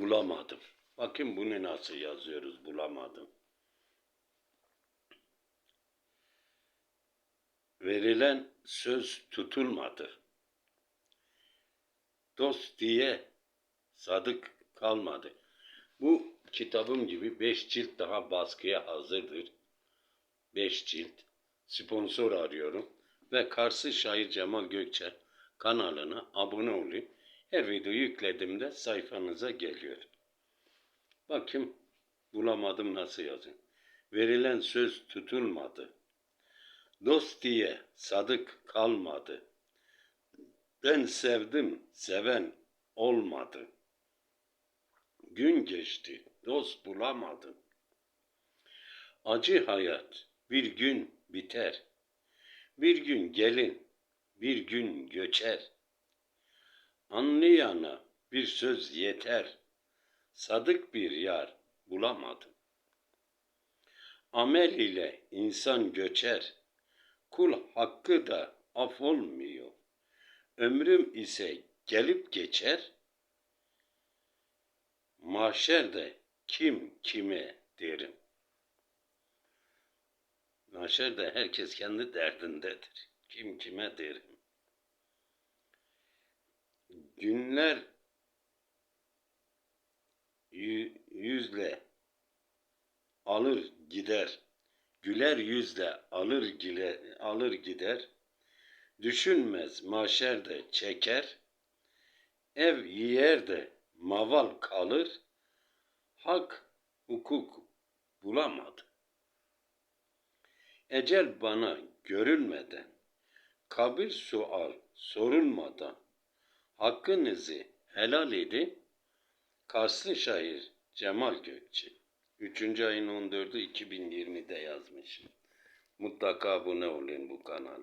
bulamadım. Bakın bunu nasıl yazıyoruz bulamadım. Verilen söz tutulmadı. Dost diye sadık kalmadı. Bu kitabım gibi 5 cilt daha baskıya hazırdır. 5 cilt. Sponsor arıyorum. Ve Kars'ı şair Cemal Gökçer kanalına abone olun. Her video yüklediğimde sayfanıza geliyor. Bakayım bulamadım nasıl yazın. Verilen söz tutulmadı. Dost diye sadık kalmadı. Ben sevdim, seven olmadı. Gün geçti, dost bulamadım. Acı hayat bir gün biter. Bir gün gelin, bir gün göçer. Anlayana bir söz yeter. Sadık bir yar bulamadım. Amel ile insan göçer. Kul hakkı da af olmuyor. Ömrüm ise gelip geçer. Mahşerde kim kime derim. Mahşerde herkes kendi derdindedir. Kim kime derim. Günler yü- yüzle alır gider. Güler yüzle alır gile, alır gider. Düşünmez mahşerde çeker. Ev yer de maval kalır. Hak hukuk bulamadı. Ecel bana görülmeden, kabir sual sorulmadan, hakkınızı helal edin. Karslı şair Cemal Gökçe. 3. ayın 14'ü 2020'de yazmış. Mutlaka abone olun bu kanala.